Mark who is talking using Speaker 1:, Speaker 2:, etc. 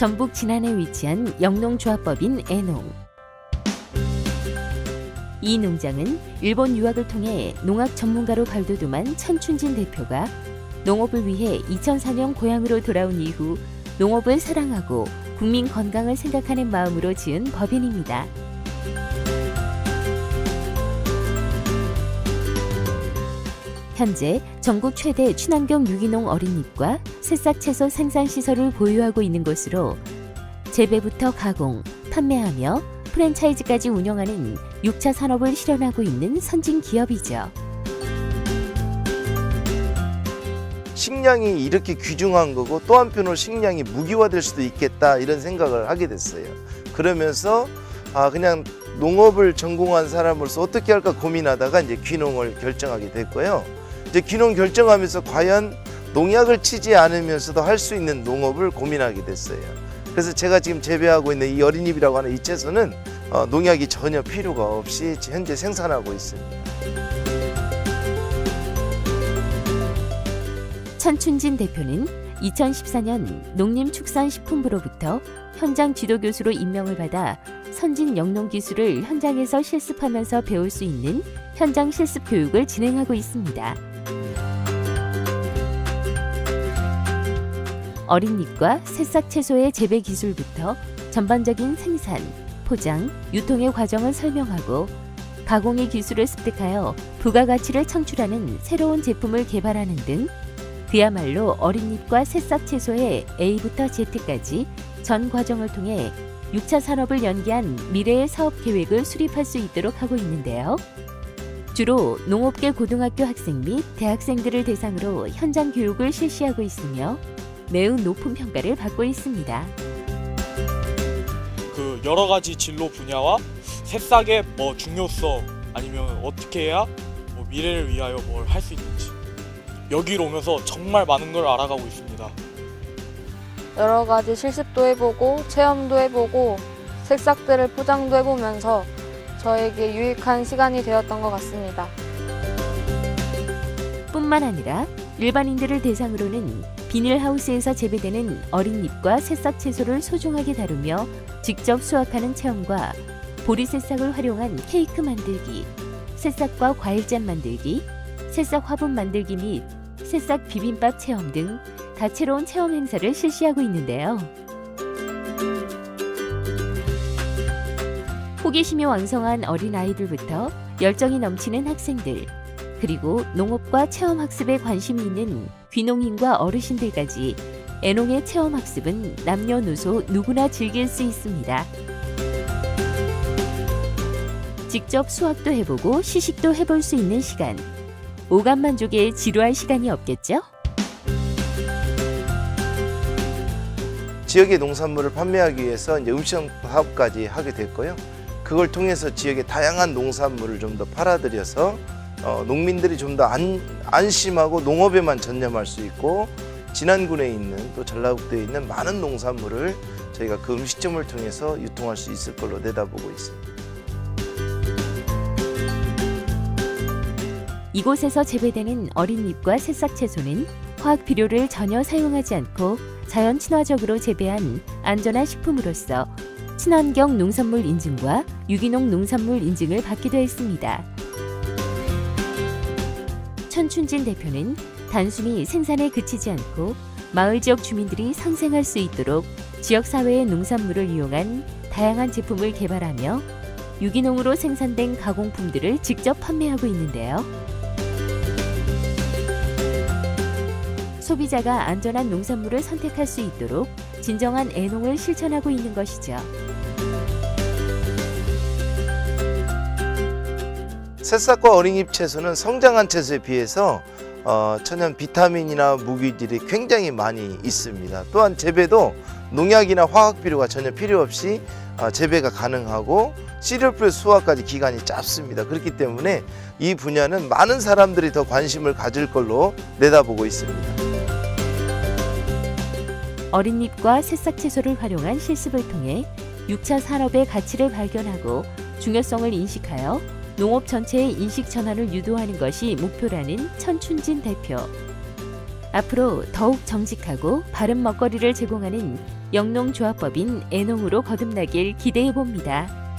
Speaker 1: 전북 진안에 위치한 영농조합법인 애농. 이 농장은 일본 유학을 통해 농학 전문가로 발돋움한 천춘진 대표가 농업을 위해 2004년 고향으로 돌아온 이후 농업을 사랑하고 국민 건강을 생각하는 마음으로 지은 법인입니다. 현재 전국 최대 친환경 유기농 어린잎과 새싹 채소 생산 시설을 보유하고 있는 곳으로 재배부터 가공, 판매하며 프랜차이즈까지 운영하는 6차 산업을 실현하고 있는 선진 기업이죠.
Speaker 2: 식량이 이렇게 귀중한 거고 또 한편으로 식량이 무기화될 수도 있겠다 이런 생각을 하게 됐어요. 그러면서 아 그냥 농업을 전공한 사람으로서 어떻게 할까 고민하다가 이제 귀농을 결정하게 됐고요. 이제 귀농 결정하면서 과연 농약을 치지 않으면서도 할 수 있는 농업을 고민하게 됐어요. 그래서 제가 지금 재배하고 있는 이 어린잎이라고 하는 이 채소는 어, 농약이 전혀 필요가 없이 현재 생산하고 있습니다.
Speaker 1: 천춘진 대표는 2014년 농림축산식품부로부터 현장 지도 교수로 임명을 받아 선진 영농 기술을 현장에서 실습하면서 배울 수 있는 현장 실습 교육을 진행하고 있습니다. 어린 잎과 새싹 채소의 재배 기술부터 전반적인 생산, 포장, 유통의 과정을 설명하고 가공의 기술을 습득하여 부가가치를 창출하는 새로운 제품을 개발하는 등 그야말로 어린잎과 새싹 채소의 A부터 Z까지 전 과정을 통해 6차 산업을 연계한 미래의 사업 계획을 수립할 수 있도록 하고 있는데요. 주로 농업계 고등학교 학생 및 대학생들을 대상으로 현장 교육을 실시하고 있으며 매우 높은 평가를 받고 있습니다.
Speaker 3: 그 여러 가지 진로 분야와 새싹의 뭐 중요성 아니면 어떻게 해야 뭐 미래를 위하여 뭘 할 수 있는지 여기로 오면서 정말 많은 걸 알아가고 있습니다.
Speaker 4: 여러 가지 실습도 해보고 체험도 해보고 색싹들을 포장도 해보면서 저에게 유익한 시간이 되었던 것 같습니다.
Speaker 1: 뿐만 아니라 일반인들을 대상으로는 비닐하우스에서 재배되는 어린 잎과 새싹 채소를 소중하게 다루며 직접 수확하는 체험과 보리 새싹을 활용한 케이크 만들기, 새싹과 과일잼 만들기, 새싹 화분 만들기 및 새싹 비빔밥 체험 등 다채로운 체험 행사를 실시하고 있는데요. 호기심이 왕성한 어린 아이들부터 열정이 넘치는 학생들, 그리고 농업과 체험 학습에 관심이 있는 귀농인과 어르신들까지 애농의 체험 학습은 남녀노소 누구나 즐길 수 있습니다. 직접 수학도 해보고 시식도 해볼 수 있는 시간. 오감 만족에 지루할 시간이 없겠죠?
Speaker 2: 지역의 농산물을 판매하기 위해서 이제 음식 사업까지 하게 됐고요. 그걸 통해서 지역의 다양한 농산물을 좀 더 팔아들여서 어, 농민들이 좀 더 안심하고 농업에만 전념할 수 있고 진안군에 있는 또 전라북도에 있는 많은 농산물을 저희가 그 음식점을 통해서 유통할 수 있을 걸로 내다보고 있습니다.
Speaker 1: 이곳에서 재배되는 어린잎과 새싹 채소는 화학 비료를 전혀 사용하지 않고 자연 친화적으로 재배한 안전한 식품으로서 친환경 농산물 인증과 유기농 농산물 인증을 받기도 했습니다. 천춘진 대표는 단순히 생산에 그치지 않고 마을 지역 주민들이 상생할 수 있도록 지역 사회의 농산물을 이용한 다양한 제품을 개발하며 유기농으로 생산된 가공품들을 직접 판매하고 있는데요. 소비자가 안전한 농산물을 선택할 수 있도록 진정한 애농을 실천하고 있는 것이죠.
Speaker 2: 새싹과 어린잎 채소는 성장한 채소에 비해서 어, 천연 비타민이나 무기질이 굉장히 많이 있습니다. 또한 재배도 농약이나 화학 비료가 전혀 필요 없이 어, 재배가 가능하고 시리얼풀 수확까지 기간이 짧습니다. 그렇기 때문에 이 분야는 많은 사람들이 더 관심을 가질 걸로 내다보고 있습니다.
Speaker 1: 어린잎과 새싹 채소를 활용한 실습을 통해 6차 산업의 가치를 발견하고 중요성을 인식하여 농업 전체의 인식 전환을 유도하는 것이 목표라는 천춘진 대표. 앞으로 더욱 정직하고 바른 먹거리를 제공하는 영농조합법인 애농으로 거듭나길 기대해 봅니다.